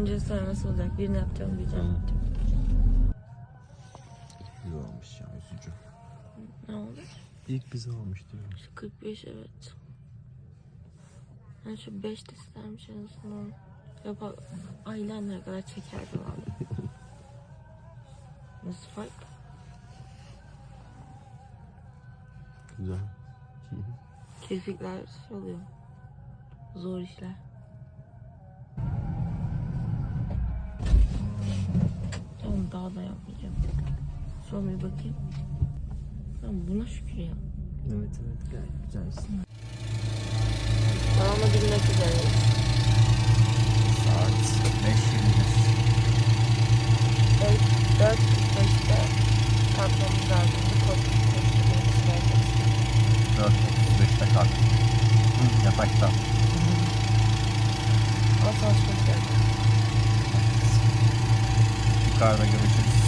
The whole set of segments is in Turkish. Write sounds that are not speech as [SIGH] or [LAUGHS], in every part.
Önce sonra nasıl olacak? Birini yapacağım, birini Tamam. yapacağım. Bize olmuş ya üzücü. Ne oldu? İlk bize olmuş diyorum. Şu 45 evet. Yani şu 5 de istermiş en azından. Yapa eyeliner kadar çekerdi valla. [LAUGHS] Nasıl fark? Güzel. Kirpikler şey oluyor. Zor işler. Tamam daha da yapmayacağım. Son bir bakayım. Tamam buna şükür ya. Evet evet gayet güzelsin. Tamama girmek üzereyiz. Saat 5.25. 4.45'te kalkmamız lazım. Koşturmamız lazım. 4.35'te kalk. Yataktan. Ama saat 5.45. kahve görüşürüz.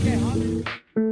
Okay,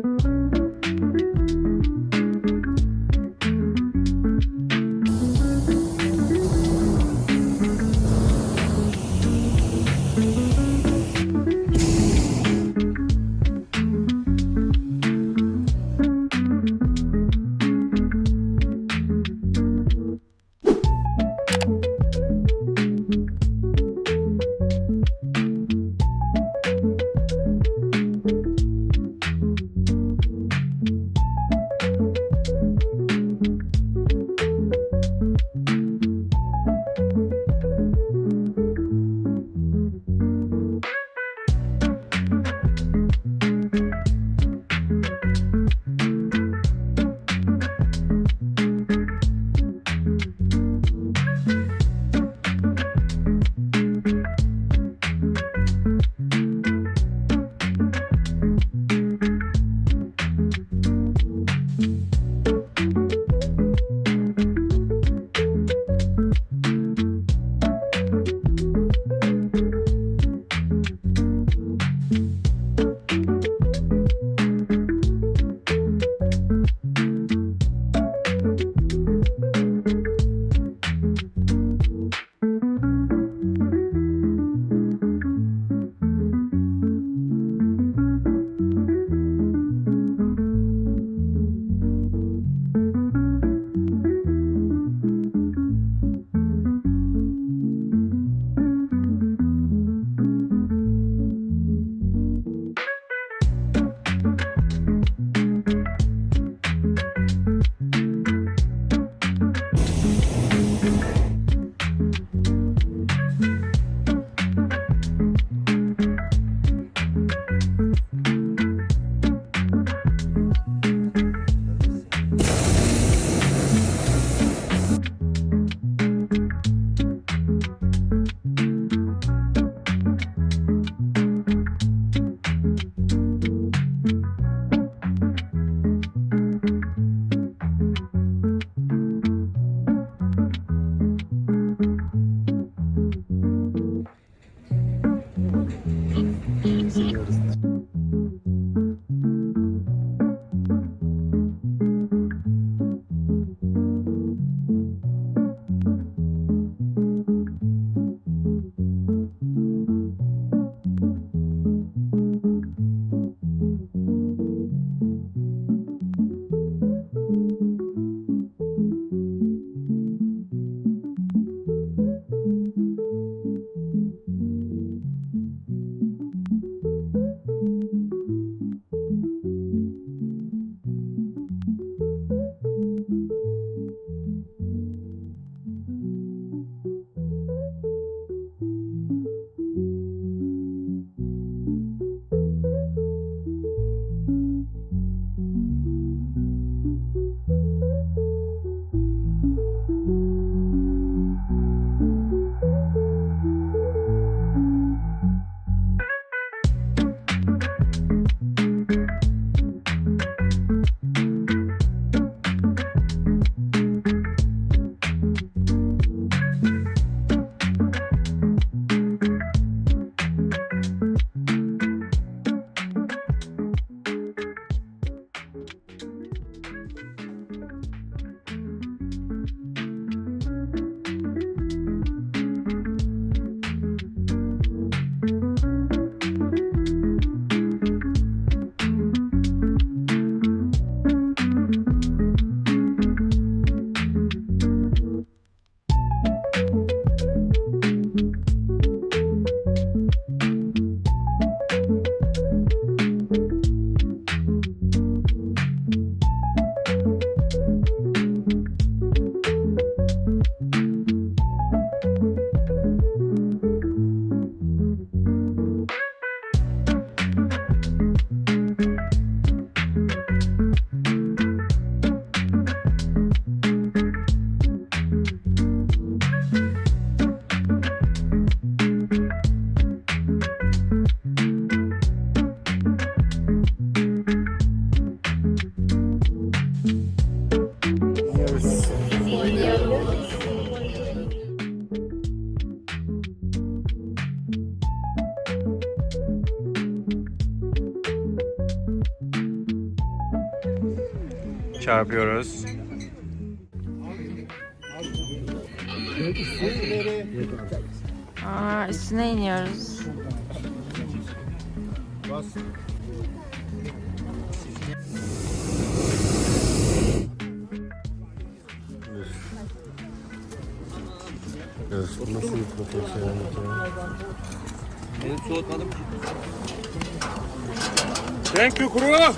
Çarpıyoruz. Aa, üstüne iniyoruz. Evet, nasıl bir? Benim soğutmadım ki. Thank you crew.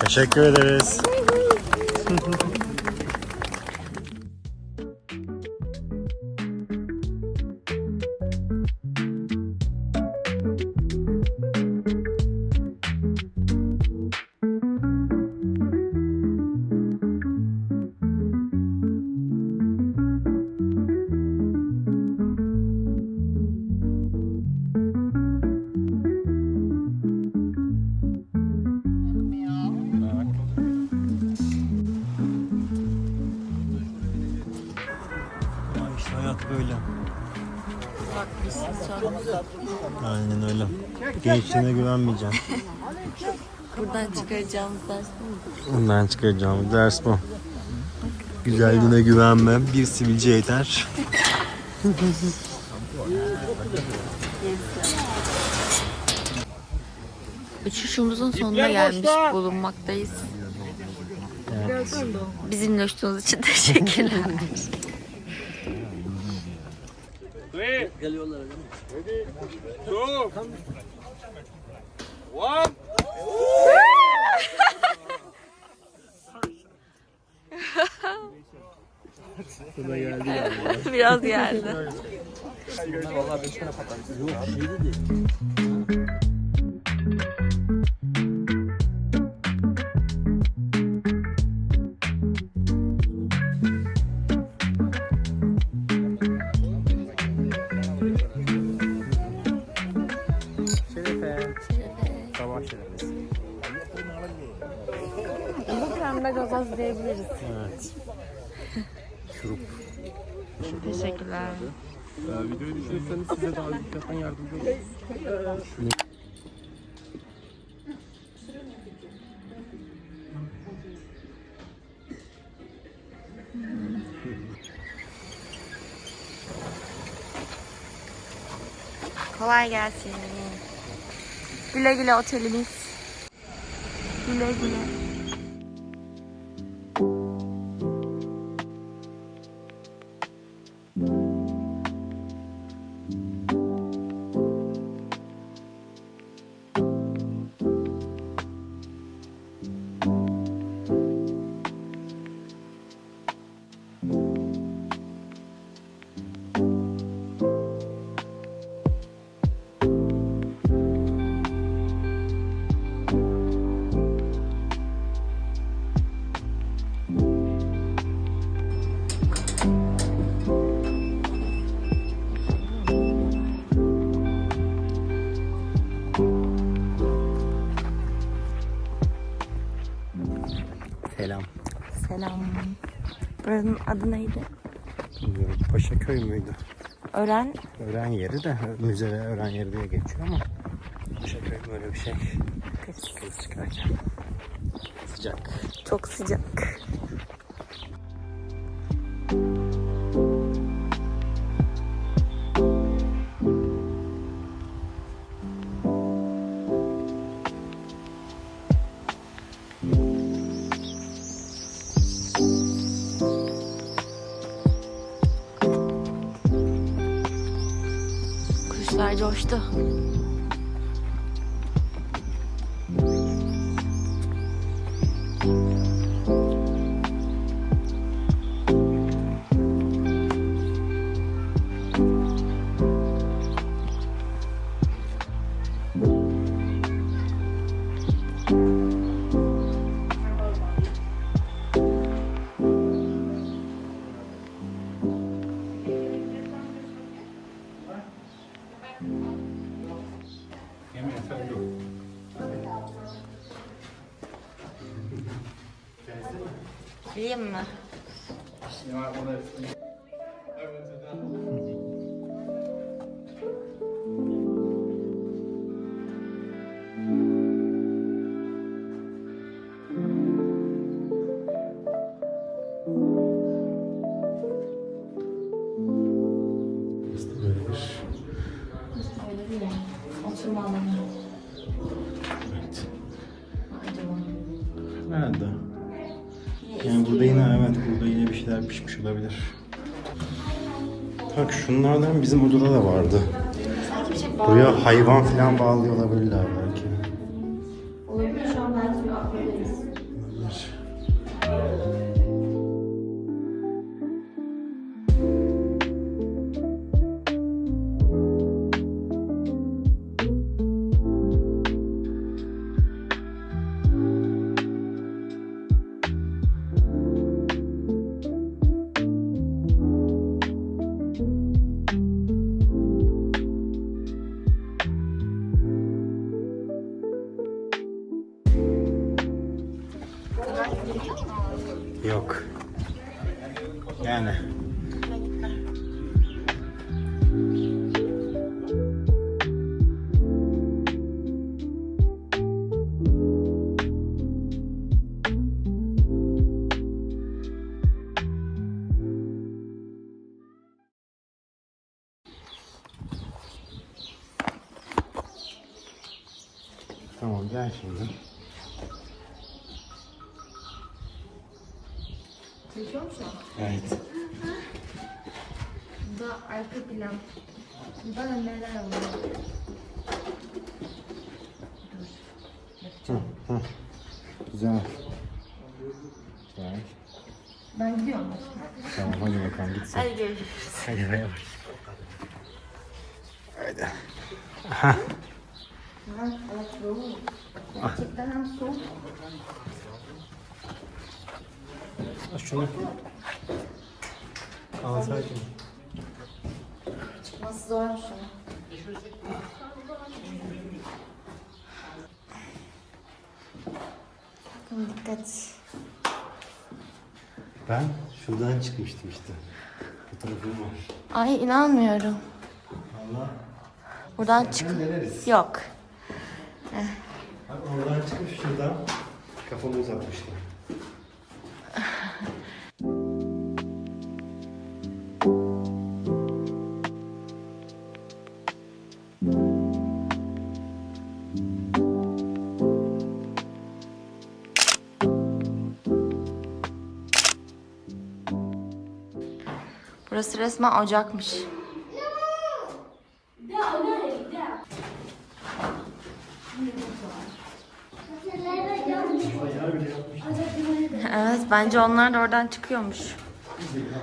Teşekkür ederiz. Uhum. [LAUGHS] Gençliğine güvenmeyeceksin. buradan çıkaracağımız ders bu mu? Ondan çıkaracağım ders bu. Güzelliğine güvenme. Bir sivilce yeter. Uçuşumuzun sonuna gelmiş bulunmaktayız. Bizimle uçtuğunuz için [LAUGHS] teşekkürler. Three. Ready? Two. One. Biraz geldi. Bu Videoyu düşünürseniz size daha dikkatten yardımcı oluruz. Kolay gelsin. Güle güle otelimiz. Güle güle. Selam. Selam. Buranın adı neydi? Bilmiyorum. Paşaköy müydü? Ören. Öğren yeri de müze ve öğren yeri diye geçiyor ama Paşaköy böyle bir şey. Çıkarken. Sıcak. Çok sıcak. Kuşlar coştu. Şunlardan bizim odada da vardı. Şey Buraya hayvan falan bağlıyor olabilirler Çekiyor mu şu an? Evet. Bu da arka plan. Burada da neler var? Hı, hı. Güzel. Güzel. Ben gidiyorum. Tamam hadi bakalım git sen. Hadi görüşürüz. Hadi bay bay. Haydi. Evet soğuk. Gerçekten hem soğuk. Şunu. Al sakin. Çıkması zormuş ama. Bakın dikkat. Ben şuradan çıkmıştım işte. Fotoğrafım var. Ay inanmıyorum. Allah. Buradan çık. deneriz. Yok. Bak oradan çıkmış şuradan. Kafamı uzatmıştım. Resmen ocakmış. [LAUGHS] Evet bence onlar da oradan çıkıyormuş. Selam.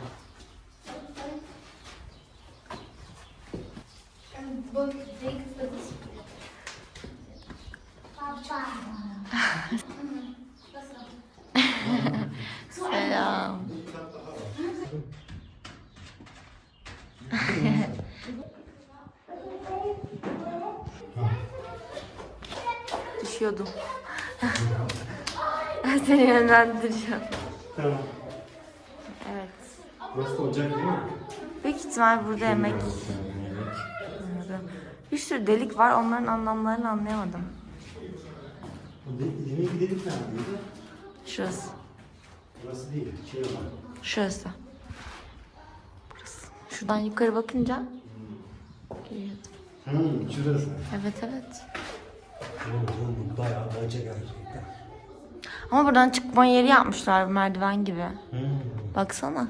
Düşüyordum. Ben seni yönlendireceğim. Tamam. Evet. Burası da ocak değil mi? Büyük ihtimal burada yemek. Bir sürü delik var. Onların anlamlarını anlayamadım. O de- gidelim neredeydi? Şurası. Burası değil. Şey olan. Şurası. Burası. Şuradan yukarı bakınca görüyordum. Hmm, şurası. Evet evet. Oğlum bayağı baca gerçekten. Ama buradan çıkma yeri yapmışlar merdiven gibi. Hmm. Baksana.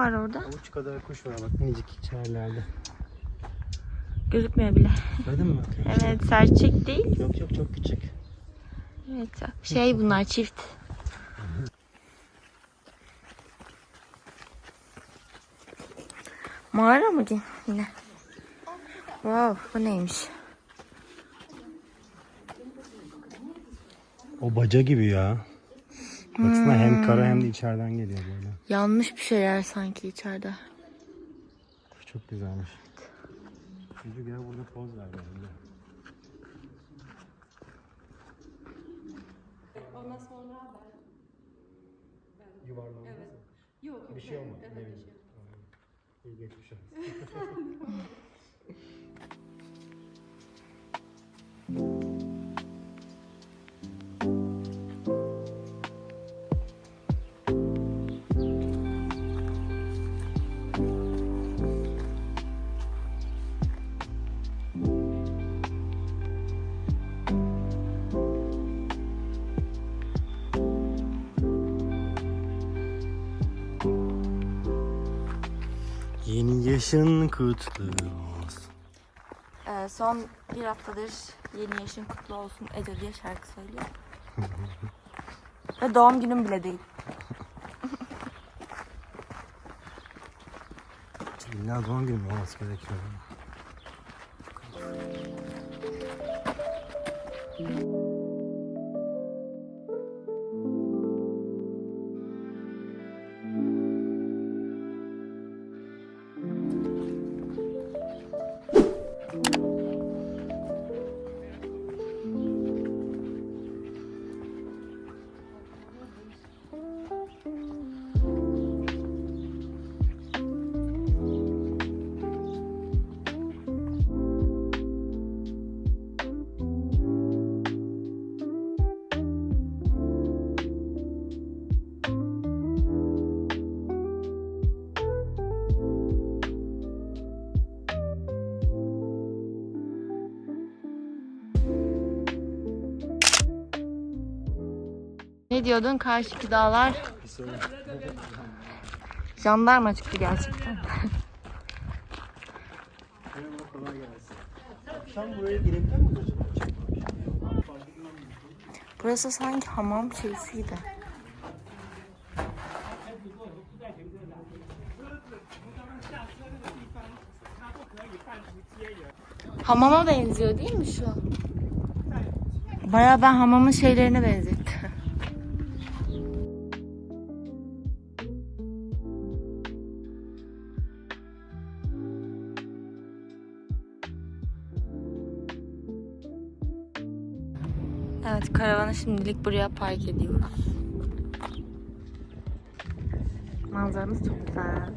Var orada? Avuç kadar kuş var bak minicik içerilerde. Gözükmüyor bile. Gördün mü? Evet serçek değil. Yok yok çok küçük. Evet. Şey bunlar çift. Mağara mı yine? Wow bu neymiş? O baca gibi ya. Baksana hem kara hem de içeriden geliyor böyle. Yanlış bir şeyler sanki içeride. Çok güzelmiş. Çocuk gel burada poz ver bence. Yuvarlanmaz evet. Yok, bir şey olmadı. ne bileyim. İyi geçmiş olsun. [LAUGHS] [LAUGHS] yaşın kutlu olsun. Ee, son bir haftadır yeni yaşın kutlu olsun Ece diye şarkı söylüyor. [LAUGHS] Ve doğum günüm bile değil. İlla doğum günü olması gerekiyor? Diyordun? Karşıki dağlar. Jandarma çıktı gerçekten. Burası sanki hamam şeysiydi. Hamama benziyor değil mi şu? Bayağı ben hamamın şeylerine benzettim. Evet karavanı şimdilik buraya park ediyoruz. Manzaramız çok güzel.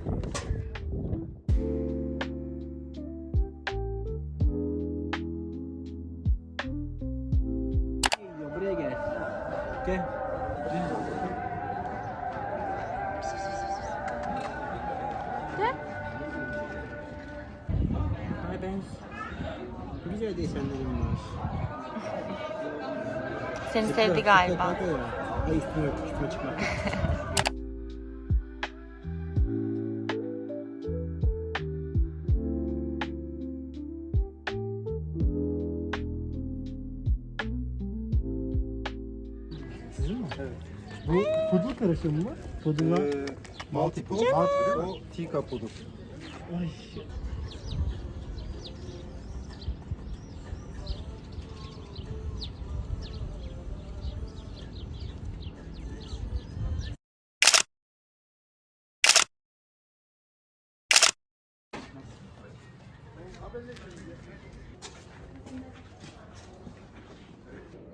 Buraya gel. Gel. Seni sevdi galiba. Ay üstüme yok, üstüme çıkma. Sizin mi? Evet. Bu pudra karışımı mı? Pudra. Ee, multiple, o tea pudur. Ay.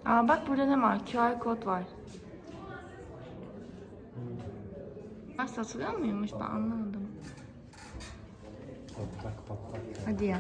Aa bak burada ne var? QR kod var. Bunlar satılıyor muymuş? Ben anlamadım. Patlak patlak. Hadi ya.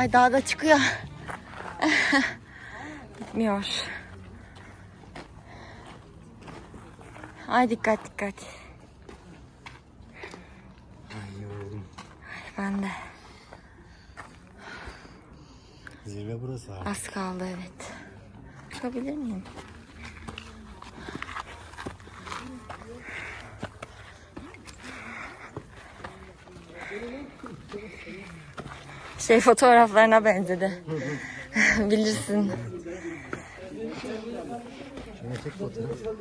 Ay daha da çıkıyor. Bitmiyor. Ay dikkat dikkat. Ay yoruldum. Ben de. Zirve burası abi. Az kaldı evet. Çıkabilir miyim? Şey fotoğraflarına benzedi. [LAUGHS] Bilirsin.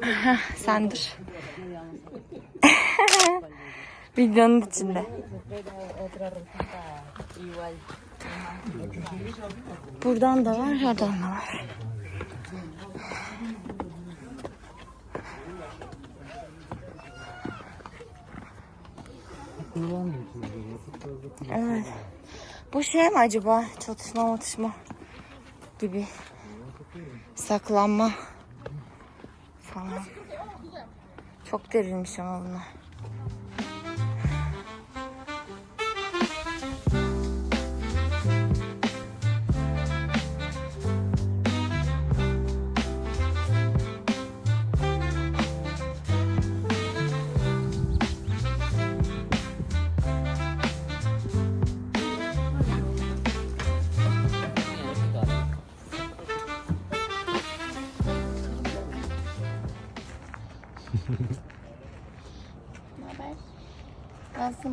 Heh, Sendir. [LAUGHS] Videonun içinde. Buradan da var, oradan da var. Evet. Bu şey mi acaba? Çatışma matışma gibi. Saklanma falan. Çok derinmiş ama bunlar.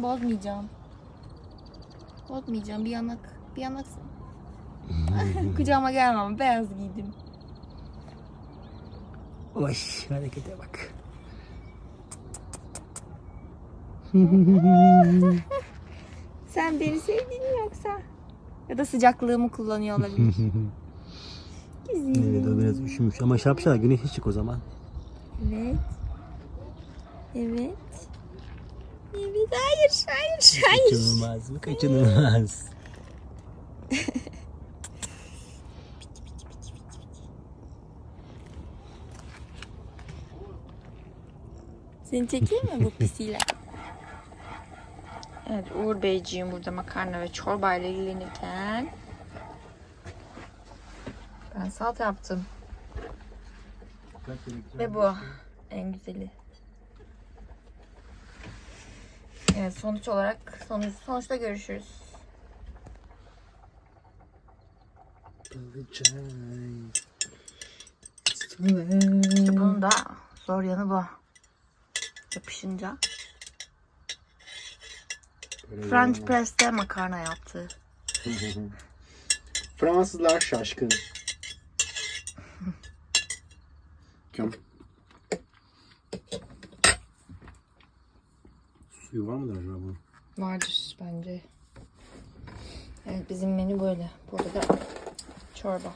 Bozmayacağım. Bozmayacağım. Bir yanak. Bir yanak. [LAUGHS] Kucağıma gelmem. Beyaz giydim. Oy harekete bak. [LAUGHS] Sen beni sevdin mi yoksa? Ya da sıcaklığımı kullanıyor olabilir. [LAUGHS] Güzel. Evet o biraz üşümüş ama şapşal güneşe çık o zaman. Evet. Evet. Evet. Hayır. Hayır. Hayır. Kaçınılmaz mı? Kaçınılmaz. [LAUGHS] Seni çekeyim mi bu pisiyle? [LAUGHS] Evet Uğur Beyciğim burada makarna ve çorba ile ilgilenirken ben salata yaptım. Ve bu en güzeli. Evet sonuç olarak sonuç, sonuçta görüşürüz. İşte bunun da zor yanı bu. Yapışınca. French press'te makarna yaptı. Fransızlar şaşkın. Göm. [LAUGHS] Suyu var mıdır acaba bunun? Vardır bence. Evet bizim menü böyle. Burada da çorba.